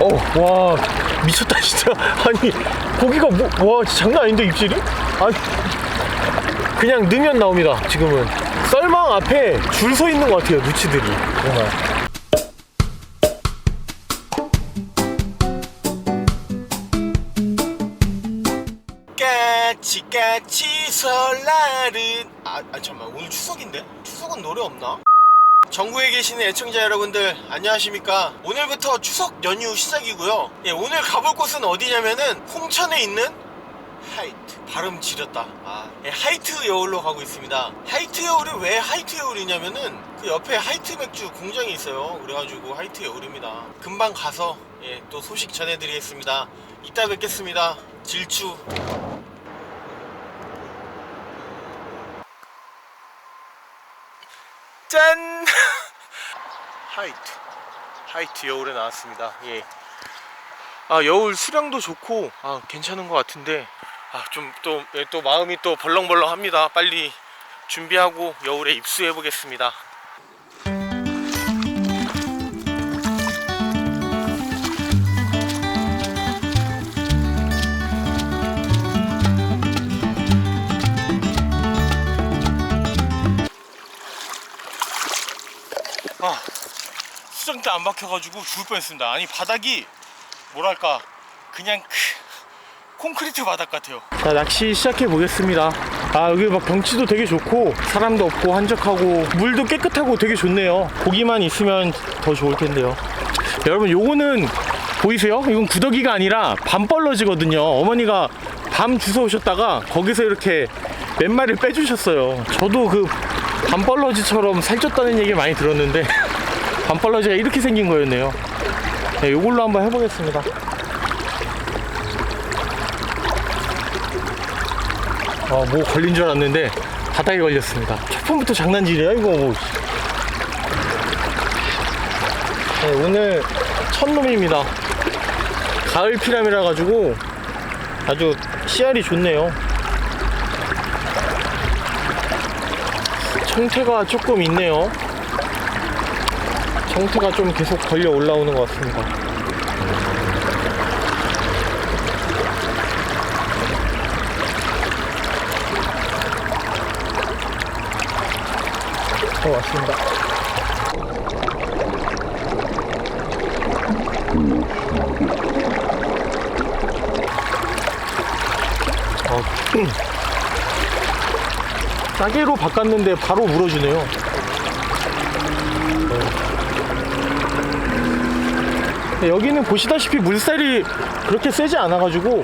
어, 와, 미쳤다, 진짜. 아니, 고기가 뭐, 와, 장난 아닌데, 입질이? 아니, 그냥 넣으면 나옵니다, 지금은. 썰망 앞에 줄 서 있는 것 같아요, 누치들이. 정말. 까치 까치 설날은 아, 아 잠깐만 오늘 추석인데? 추석은 노래 없나? 전국에 계시는 애청자 여러분들 안녕하십니까? 오늘부터 추석 연휴 시작이고요. 예, 오늘 가볼 곳은 어디냐면은 홍천에 있는 하이트 발음 지렸다. 아, 예, 하이트 여울로 가고 있습니다. 하이트 여울이 왜 하이트 여울이냐면은 그 옆에 하이트 맥주 공장이 있어요. 그래가지고 하이트 여울입니다. 금방 가서 예, 또 소식 전해드리겠습니다. 이따 뵙겠습니다. 질추 짠! 하이트. 하이트 여울에 나왔습니다. 예. 아, 여울 수량도 좋고, 아, 괜찮은 것 같은데, 아, 좀 또, 예, 또 마음이 또 벌렁벌렁 합니다. 빨리 준비하고 여울에 입수해 보겠습니다. 아, 수정대 안 박혀가지고 죽을 뻔했습니다. 아니 바닥이 뭐랄까 그냥 크- 콘크리트 바닥 같아요. 자 낚시 시작해 보겠습니다. 아 여기 막 경치도 되게 좋고 사람도 없고 한적하고 물도 깨끗하고 되게 좋네요. 고기만 있으면 더 좋을 텐데요. 여러분 요거는 보이세요? 이건 구더기가 아니라 밤벌러지거든요. 어머니가 밤 주워 오셨다가 거기서 이렇게 몇 마리를 빼주셨어요. 저도 그 밤벌러지처럼 살쪘다는 얘기 많이 들었는데 밤벌러지가 이렇게 생긴 거였네요. 네, 이걸로 한번 해보겠습니다. 어, 뭐 걸린 줄 알았는데 바닥에 걸렸습니다. 첫판부터 장난질이야 이거 뭐. 네, 오늘 첫 놈입니다. 가을 피라미라 가지고 아주 씨알이 좋네요. 청태가 조금 있네요. 청태가 좀 계속 걸려 올라오는 것 같습니다. 어, 왔습니다. 어, 음. 싸게로 바꿨는데 바로 물어주네요. 네, 여기는 보시다시피 물살이 그렇게 세지 않아가지고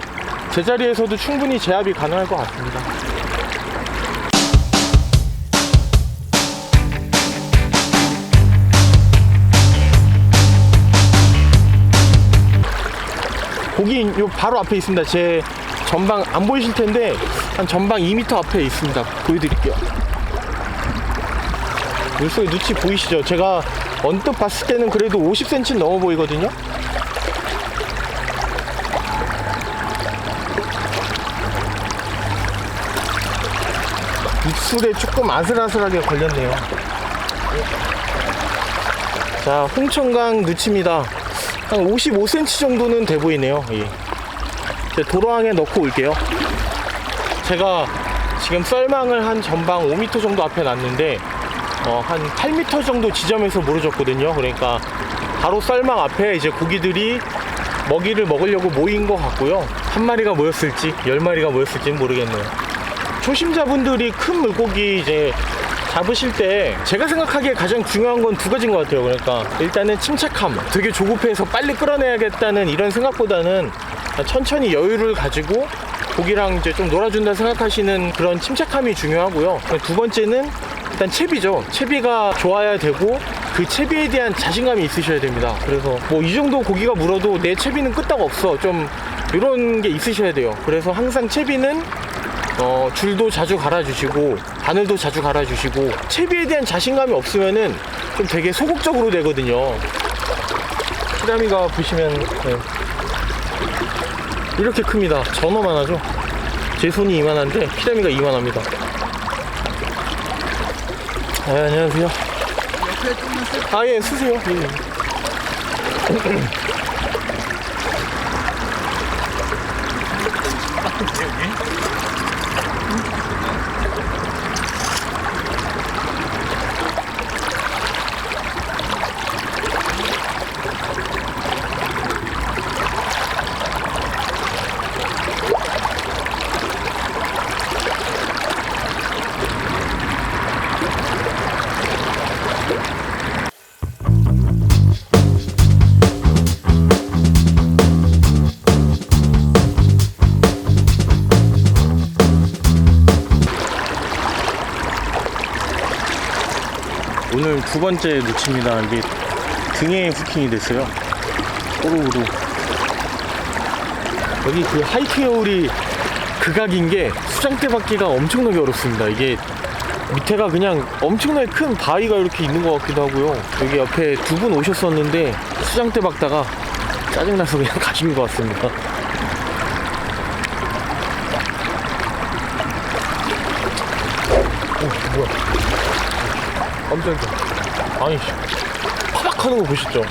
제자리에서도 충분히 제압이 가능할 것 같습니다. 고기 요 바로 앞에 있습니다. 제 전방 안 보이실 텐데 한 전방 2m 앞에 있습니다. 보여드릴게요. 물속에 눈치 보이시죠? 제가 언뜻 봤을 때는 그래도 50cm 넘어 보이거든요. 입술에 조금 아슬아슬하게 걸렸네요. 자, 홍천강 누치입니다. 한 55cm 정도는 돼 보이네요. 예. 제 도로항에 넣고 올게요. 제가 지금 썰망을 한 전방 5m 정도 앞에 놨는데 어, 한 8m 정도 지점에서 물어줬거든요. 그러니까 바로 썰망 앞에 이제 고기들이 먹이를 먹으려고 모인 것 같고요. 한 마리가 모였을지, 열 마리가 모였을지는 모르겠네요. 초심자분들이 큰 물고기 이제 잡으실 때 제가 생각하기에 가장 중요한 건 두 가지인 것 같아요. 그러니까 일단은 침착함. 되게 조급해서 빨리 끌어내야겠다는 이런 생각보다는 천천히 여유를 가지고 고기랑 이제 좀 놀아준다 생각하시는 그런 침착함이 중요하고요. 두 번째는 일단 채비죠. 채비가 좋아야 되고 그 채비에 대한 자신감이 있으셔야 됩니다. 그래서 뭐 이 정도 고기가 물어도 내 채비는 끄떡 없어. 좀 이런 게 있으셔야 돼요. 그래서 항상 채비는 어, 줄도 자주 갈아주시고 바늘도 자주 갈아주시고 채비에 대한 자신감이 없으면은 좀 되게 소극적으로 되거든요. 피라미가 보시면 네. 이렇게 큽니다. 전어만 하죠. 제 손이 이만한데 피라미가 이만합니다. 네, 안녕하세요. 아, 예, 쓰세요. 예. 아, 오늘 두 번째 누치입니다. 이게 등에 후킹이 됐어요. 꼬르르. 여기 그 하이트 여울이 극악인 게 수장대 받기가 엄청나게 어렵습니다. 이게 밑에가 그냥 엄청나게 큰 바위가 이렇게 있는 것 같기도 하고요. 여기 옆에 두 분 오셨었는데 수장대 박다가 짜증나서 그냥 가신 것 같습니다. 어, 뭐야. 깜짝이야. 아니, 파박 하는 거 보시죠?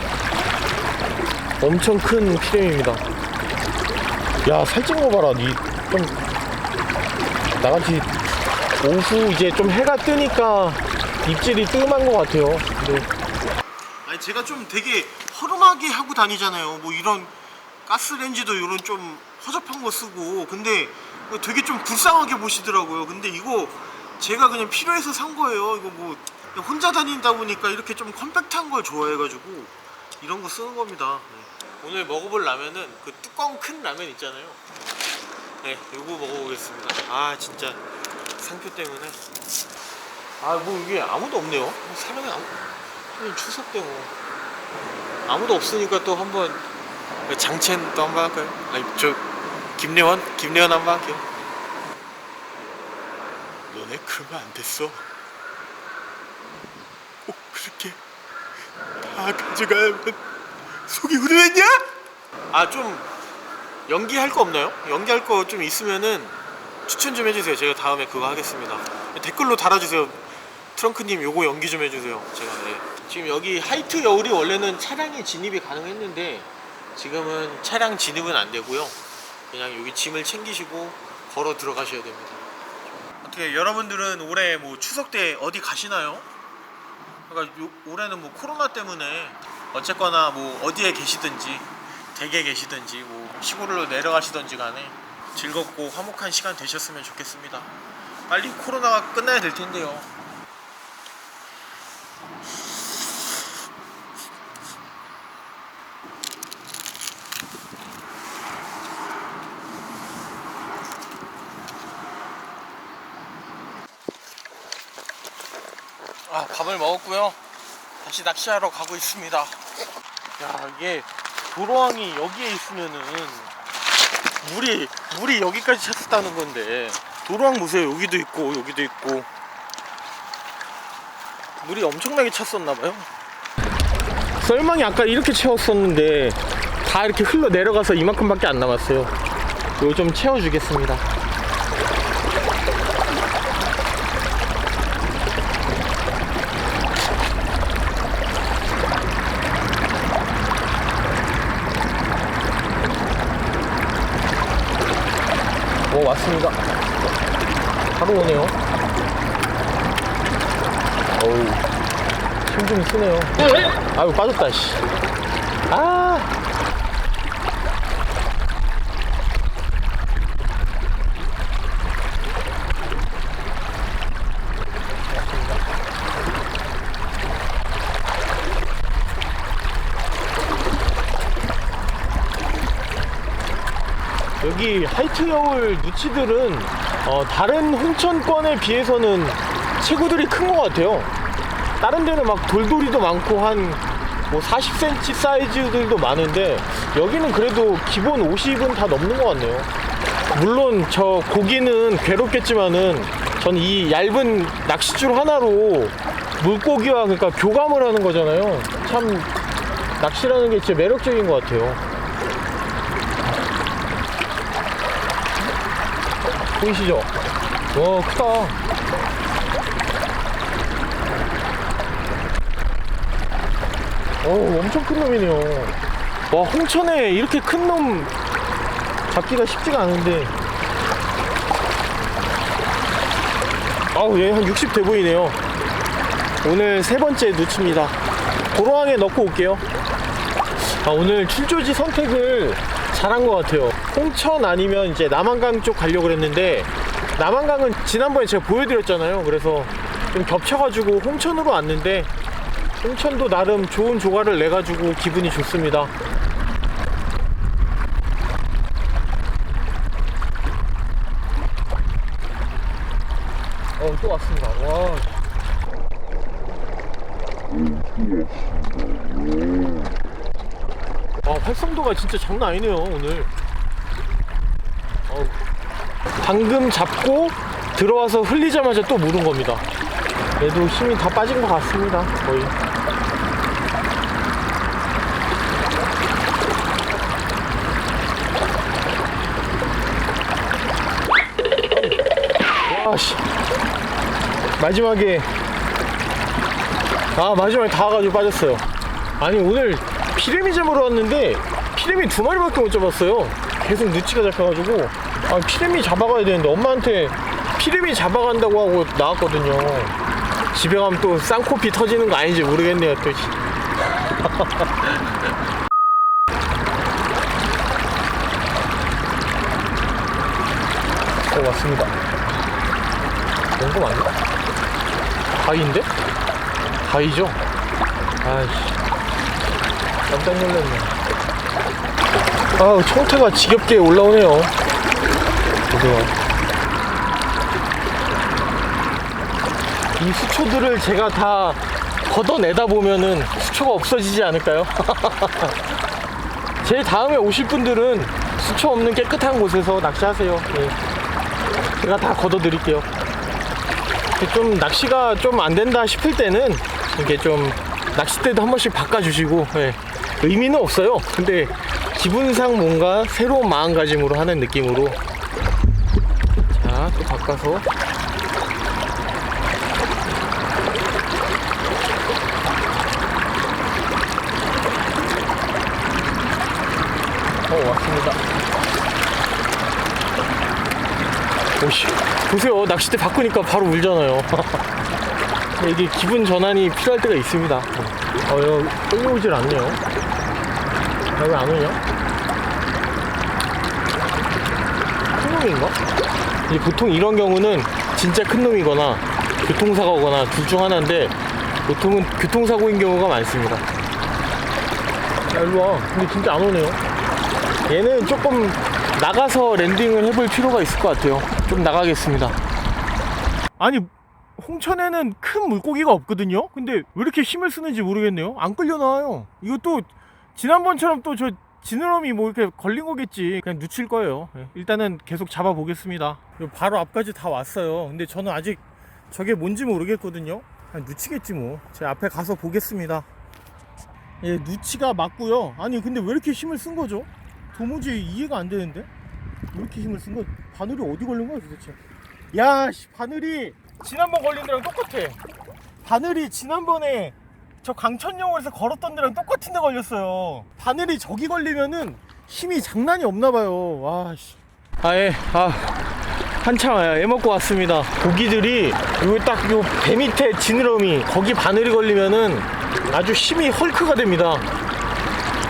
엄청 큰 피렘입니다. 야, 살찐 거 봐라. 니, 좀, 나같이 오후 이제 좀 해가 뜨니까 입질이 뜸한 것 같아요. 근데. 아니, 제가 좀 되게 허름하게 하고 다니잖아요. 뭐 이런 가스렌지도 이런 좀 허접한 거 쓰고. 근데 되게 좀 불쌍하게 보시더라고요. 근데 이거 제가 그냥 필요해서 산 거예요. 이거 뭐 혼자 다닌다 보니까 이렇게 좀 컴팩트한 걸 좋아해가지고 이런 거 쓰는 겁니다. 네. 오늘 먹어볼 라면은 그 뚜껑 큰 라면 있잖아요. 네, 이거 먹어보겠습니다. 아 진짜 상표 때문에 아 뭐 이게 아무도 없네요. 뭐 사람이 아무 추석 때 뭐 아무도 없으니까 또 한번 장첸 또 한번 할까요? 아니 저 김래원 김래원 한번 할게요. 너네 그러면 안 됐어. 꼭 그렇게 다 가져가야만 속이 후련했냐? 아 좀 연기할 거 없나요? 연기할 거 좀 있으면은 추천 좀 해주세요. 제가 다음에 그거 하겠습니다. 댓글로 달아주세요. 트렁크님 요거 연기 좀 해주세요. 제가 네. 지금 여기 하이트 여울이 원래는 차량이 진입이 가능했는데 지금은 차량 진입은 안 되고요. 그냥 여기 짐을 챙기시고 걸어 들어가셔야 됩니다. 어떻게 여러분들은 올해 뭐 추석 때 어디 가시나요? 그러니까 요- 올해는 뭐 코로나 때문에 어쨌거나 뭐 어디에 계시든지 댁에 계시든지 뭐 시골로 내려가시든지 간에 즐겁고 화목한 시간 되셨으면 좋겠습니다. 빨리 코로나가 끝나야 될 텐데요. 아 먹었고요. 다시 낚시하러 가고 있습니다. 야 이게 도로항이 여기에 있으면은 물이 물이 여기까지 찼었다는 건데 도로항 보세요 여기도 있고 여기도 있고 물이 엄청나게 찼었나봐요. 썰망이 아까 이렇게 채웠었는데 다 이렇게 흘러 내려가서 이만큼밖에 안 남았어요. 이거 좀 채워주겠습니다. 왔습니다. 바로 오네요. 어우 힘 좀 쓰네요. 아유 빠졌다 씨. 아. 여기 하이트 여울 누치들은 어, 다른 홍천권에 비해서는 체구들이 큰 것 같아요. 다른 데는 막 돌돌이도 많고 한 뭐 40cm 사이즈들도 많은데 여기는 그래도 기본 50은 다 넘는 것 같네요. 물론 저 고기는 괴롭겠지만은 전 이 얇은 낚싯줄 하나로 물고기와 그러니까 교감을 하는 거잖아요. 참 낚시라는 게 진짜 매력적인 것 같아요. 보이시죠? 와 크다. 오 엄청 큰 놈이네요. 와 홍천에 이렇게 큰 놈 잡기가 쉽지가 않은데. 아우 얘 한 60 돼 보이네요. 오늘 세 번째 누칩니다. 도로항에 넣고 올게요. 아 오늘 출조지 선택을 잘한 것 같아요. 홍천 아니면 이제 남한강 쪽 가려고 그랬는데 남한강은 지난번에 제가 보여드렸잖아요 그래서 좀 겹쳐가지고 홍천으로 왔는데 홍천도 나름 좋은 조과를 내가지고 기분이 좋습니다 어, 또 왔습니다. 와. 아, 활성도가 진짜 장난 아니네요, 오늘. 방금 잡고 들어와서 흘리자마자 또 물은 겁니다. 얘도 힘이 다 빠진 것 같습니다, 거의. 와, 씨. 마지막에 아 마지막에 다 와가지고 빠졌어요 아니 오늘 피레미 잡으러 왔는데 피레미 두 마리밖에 못 잡았어요 계속 누치가 잡혀가지고 아 피레미 잡아가야 되는데 엄마한테 피레미 잡아간다고 하고 나왔거든요 집에 가면 또 쌍코피 터지는 거 아닌지 모르겠네요 또 어, 왔습니다. 뭔거 맞나? 바위인데? 바위죠? 아이씨. 깜짝 놀랐네. 아우, 청태가 지겹게 올라오네요. 보세요. 이 수초들을 제가 다 걷어내다 보면은 수초가 없어지지 않을까요? 제 다음에 오실 분들은 수초 없는 깨끗한 곳에서 낚시하세요. 예. 제가 다 걷어 드릴게요. 좀 낚시가 좀 안 된다 싶을 때는 이렇게 좀 낚싯대도 한 번씩 바꿔주시고 예. 의미는 없어요. 근데 기분상 뭔가 새로운 마음가짐으로 하는 느낌으로. 자 또 바꿔서. 어 왔습니다. 오씨 보세요. 낚싯대 바꾸니까 바로 울잖아요. 이게 기분 전환이 필요할 때가 있습니다. 어 여기 끌려오질 않네요 왜안 오냐 큰 놈인가? 이 보통 이런 경우는 진짜 큰 놈이거나 교통사고거나 둘 중 하나인데 보통은 교통사고인 경우가 많습니다 야 일로 와 근데 진짜 안 오네요 얘는 조금 나가서 랜딩을 해볼 필요가 있을 것 같아요. 좀 나가겠습니다. 아니 홍천에는 큰 물고기가 없거든요. 근데 왜 이렇게 힘을 쓰는지 모르겠네요. 안 끌려 나와요. 이것도 지난번처럼 또 저 지느러미 뭐 이렇게 걸린 거겠지. 그냥 놓칠 거예요. 예, 일단은 계속 잡아 보겠습니다. 바로 앞까지 다 왔어요. 근데 저는 아직 저게 뭔지 모르겠거든요. 그냥 놓치겠지 뭐. 제 앞에 가서 보겠습니다. 예, 누치가 맞고요. 아니 근데 왜 이렇게 힘을 쓴 거죠? 도무지 이해가 안 되는데? 왜 이렇게 힘을 쓴 거야? 바늘이 어디 걸린 거야 도대체? 야, 씨, 바늘이 지난번 걸린 데랑 똑같아. 바늘이 지난번에 저 강천역에서 걸었던 데랑 똑같은 데 걸렸어요. 바늘이 저기 걸리면은 힘이 장난이 없나 봐요. 와, 씨. 아, 예. 아. 한참 애 먹고 왔습니다. 고기들이 요딱요 배 밑에 지느러미 거기 바늘이 걸리면은 아주 힘이 헐크가 됩니다.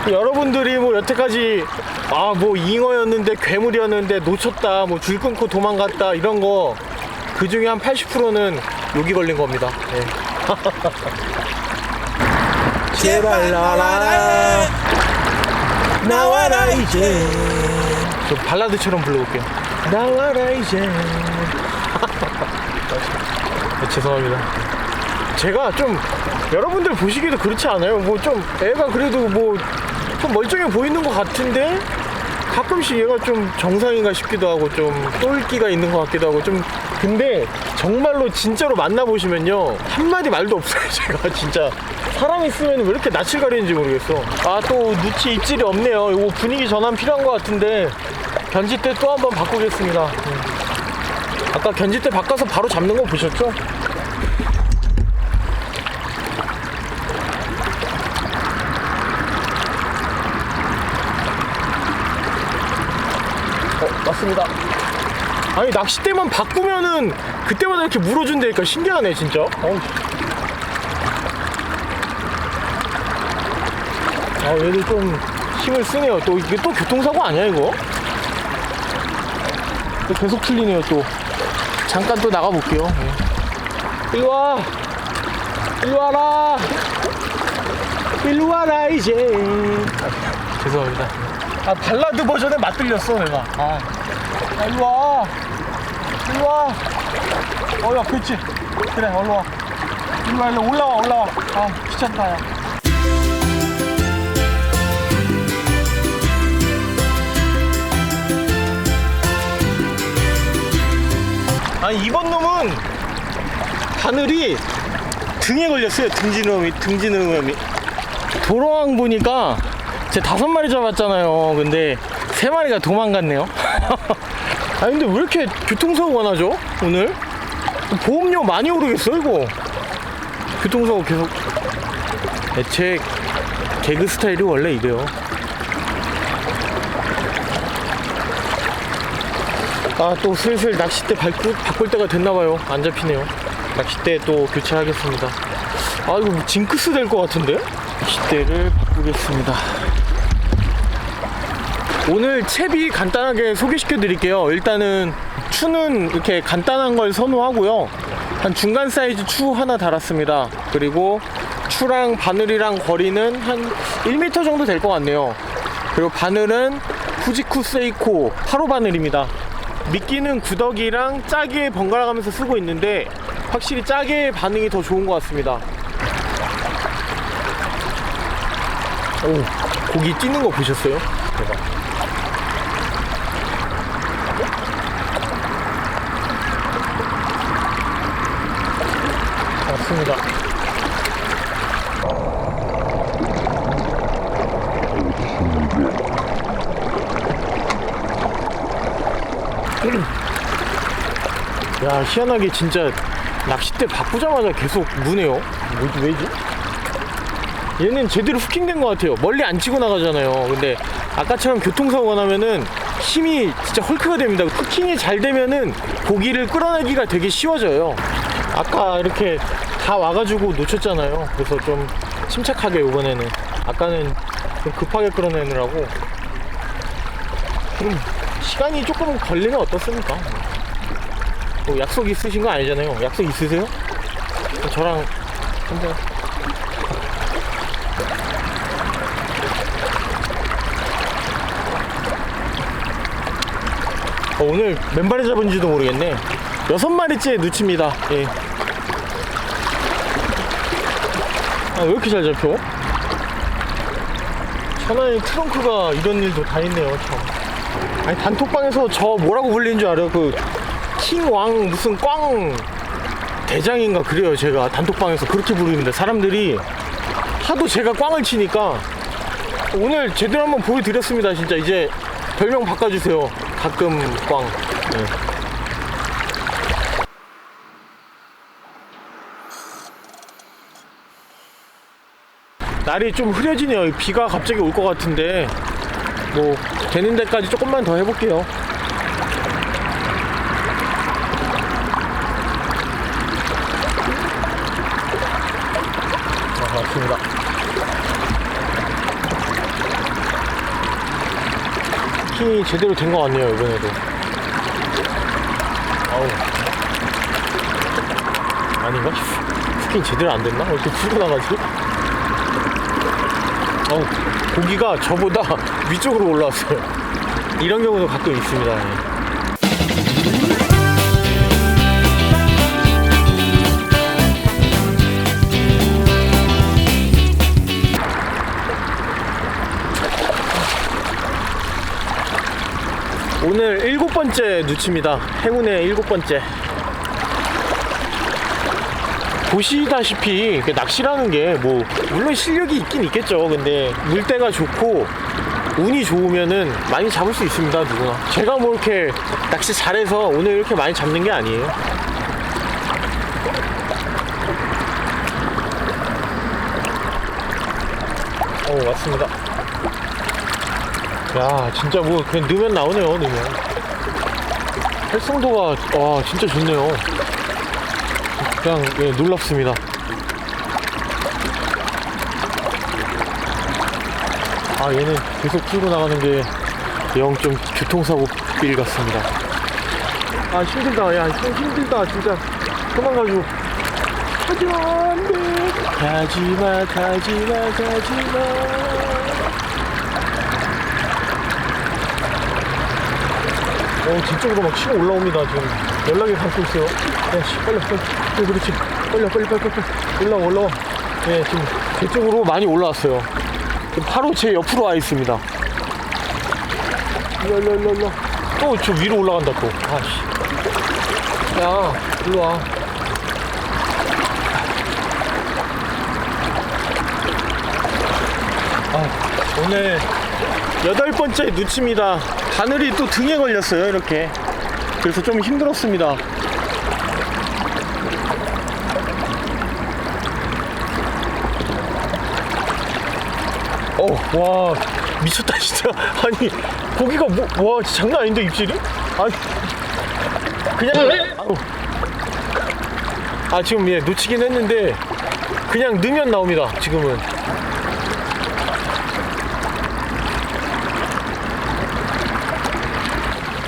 여러분들이 뭐 여태까지 아 뭐 잉어였는데 괴물이었는데 놓쳤다 뭐 줄 끊고 도망갔다 이런 거 그 중에 한 80%는 여기 걸린 겁니다. 예. 제발 나와라 나와라 이제 좀 발라드처럼 불러볼게요. 나와라 이제 아, 죄송합니다. 제가 좀 여러분들 보시기도 그렇지 않아요? 뭐 좀 애가 그래도 뭐 좀 멀쩡해 보이는 것 같은데 가끔씩 얘가 좀 정상인가 싶기도 하고 좀 똘끼가 있는 것 같기도 하고 좀 근데 정말로 진짜로 만나보시면요 한마디 말도 없어요 제가 진짜 사람 있으면 왜 이렇게 낯을 가리는지 모르겠어 아 또 누치 입질이 없네요 이거 분위기 전환 필요한 것 같은데 견지대 또 한번 바꾸겠습니다 음. 아까 견지대 바꿔서 바로 잡는 거 보셨죠? 어, 맞습니다. 아니 낚싯대만 바꾸면은 그때마다 이렇게 물어준다니까 신기하네 진짜 어우. 아 얘도 좀 힘을 쓰네요. 또 이게 또 교통사고 아니야 이거? 또 계속 풀리네요 또. 잠깐 또 나가볼게요. 예. 일로와. 일로 와라. 일로 와라 이제. 아, 죄송합니다. 아 발라드 버전에 맞들렸어 내가. 아, 아 일로 와. 일로 와. 어 야 그렇지. 그래 얼로 와. 일로 와 일로 올라와 올라와. 아 귀찮다 야 아니 이번 놈은 바늘이 등에 걸렸어요. 등지놈이 등지놈이. 도로왕 보니까 제 다섯 마리 잡았잖아요. 근데 세 마리가 도망갔네요. 아 근데 왜 이렇게 교통사고가 나죠? 오늘? 보험료 많이 오르겠어 이거? 교통사고 계속. 제 개그 스타일이 원래 이래요 아 또 슬슬 낚싯대 바꿀, 바꿀 때가 됐나봐요. 안 잡히네요. 낚싯대 또 교체하겠습니다. 아 이거 징크스 될 것 같은데? 낚싯대를 바꾸겠습니다. 오늘 채비 간단하게 소개시켜 드릴게요. 일단은 추는 이렇게 간단한 걸 선호하고요. 한 중간 사이즈 추 하나 달았습니다. 그리고 추랑 바늘이랑 거리는 한 1m 정도 될 것 같네요. 그리고 바늘은 후지쿠 세이코 8호 바늘입니다 미끼는 구더기랑 짜게 번갈아 가면서 쓰고 있는데 확실히 짜게 반응이 더 좋은 것 같습니다. 오 고기 뛰는 거 보셨어요? 대박. 맞습니다 야 희한하게 진짜 낚싯대 바꾸자마자 계속 무네요. 뭐지 왜지? 얘는 제대로 후킹된 것 같아요. 멀리 안 치고 나가잖아요. 근데 아까처럼 교통사고가 나면은 힘이 진짜 헐크가 됩니다. 후킹이 잘 되면은 고기를 끌어내기가 되게 쉬워져요. 아까 이렇게 다 와가지고 놓쳤잖아요. 그래서 좀 침착하게 이번에는. 아까는 좀 급하게 끌어내느라고. 좀 시간이 조금 걸리면 어떻습니까? 뭐 약속 있으신 거 아니잖아요. 약속 있으세요? 저랑 한잔. 어, 오늘 맨발에 잡은지도 모르겠네. 여섯 마리째 누칩니다. 예. 아, 왜 이렇게 잘 잡혀? 천안의 트렁크가 이런 일도 다 있네요, 참. 아니, 단톡방에서 저 뭐라고 불리는 줄 알아요? 그, 킹왕 무슨 꽝 대장인가 그래요 제가 단톡방에서 그렇게 부르는데 사람들이 하도 제가 꽝을 치니까 오늘 제대로 한번 보여드렸습니다 진짜. 이제 별명 바꿔주세요. 가끔 꽝. 네. 날이 좀 흐려지네요. 비가 갑자기 올 것 같은데 뭐 되는 데까지 조금만 더 해볼게요 아, 맞습니다. 스킨이 제대로 된 것 같네요, 이번에도. 아우. 아닌가? 스킨 제대로 안 됐나? 왜 이렇게 풀고 나가지? 어우, 고기가 저보다 위쪽으로 올라왔어요. 이런 경우도 가끔 있습니다. 예. 오늘 일곱 번째 누치입니다. 행운의 일곱 번째. 보시다시피 그 낚시라는 게 뭐 물론 실력이 있긴 있겠죠. 근데 물때가 좋고 운이 좋으면은 많이 잡을 수 있습니다. 누구나. 제가 뭐 이렇게 낚시 잘해서 오늘 이렇게 많이 잡는 게 아니에요. 어 맞습니다. 야 진짜 뭐 그냥 넣으면 나오네요 넣으면 활성도가 와 진짜 좋네요. 그냥 예, 놀랍습니다. 아 얘는 계속 풀고 나가는 게 영 좀 교통사고 길 같습니다. 아 힘들다 야좀 힘들다 진짜 도망가죠. 하지마 안돼 가지마 가지마 가지마 어 뒤쪽으로 막 치고 올라옵니다. 지금 연락이 닿고 있어요. 야 씨 빨리 빨리. 빨리 그렇지. 빨리 빨리 빨리 빨리 올라와 올라와. 예 지금 제 쪽으로 많이 올라왔어요. 지금 바로 제 옆으로 와 있습니다. 일로 일로 일로 일로. 또 저 위로 올라간다 또. 아 씨. 야 일로 와. 아, 오늘 여덟 번째 누치입니다. 바늘이 또 등에 걸렸어요, 이렇게. 그래서 좀 힘들었습니다. 어, 와, 미쳤다, 진짜. 아니, 고기가 뭐, 와, 장난 아닌데, 입질이? 아니, 그냥. 아, 지금 예, 놓치긴 했는데, 그냥 넣으면 나옵니다, 지금은.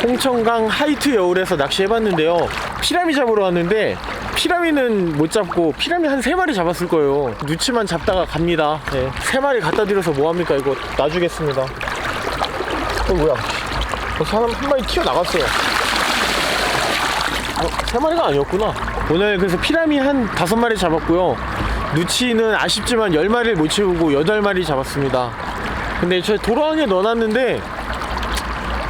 홍천강 하이트 여울에서 낚시해봤는데요. 피라미 잡으러 왔는데 피라미는 못 잡고 피라미 한 세 마리 잡았을 거예요. 누치만 잡다가 갑니다. 네. 세 마리 갖다 드려서 뭐합니까? 이거 놔주겠습니다. 어 뭐야? 어, 사람 한 마리 튀어나갔어요. 어, 세 마리가 아니었구나. 오늘 그래서 피라미 한 다섯 마리 잡았고요. 누치는 아쉽지만 열 마리를 못 채우고 여덟 마리 잡았습니다. 근데 저 도로항에 넣어놨는데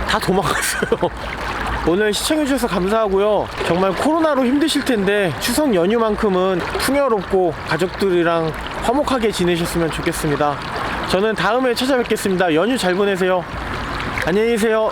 다 도망갔어요. 오늘 시청해주셔서 감사하고요. 정말 코로나로 힘드실 텐데 추석 연휴만큼은 풍요롭고 가족들이랑 화목하게 지내셨으면 좋겠습니다. 저는 다음에 찾아뵙겠습니다. 연휴 잘 보내세요. 안녕히 계세요.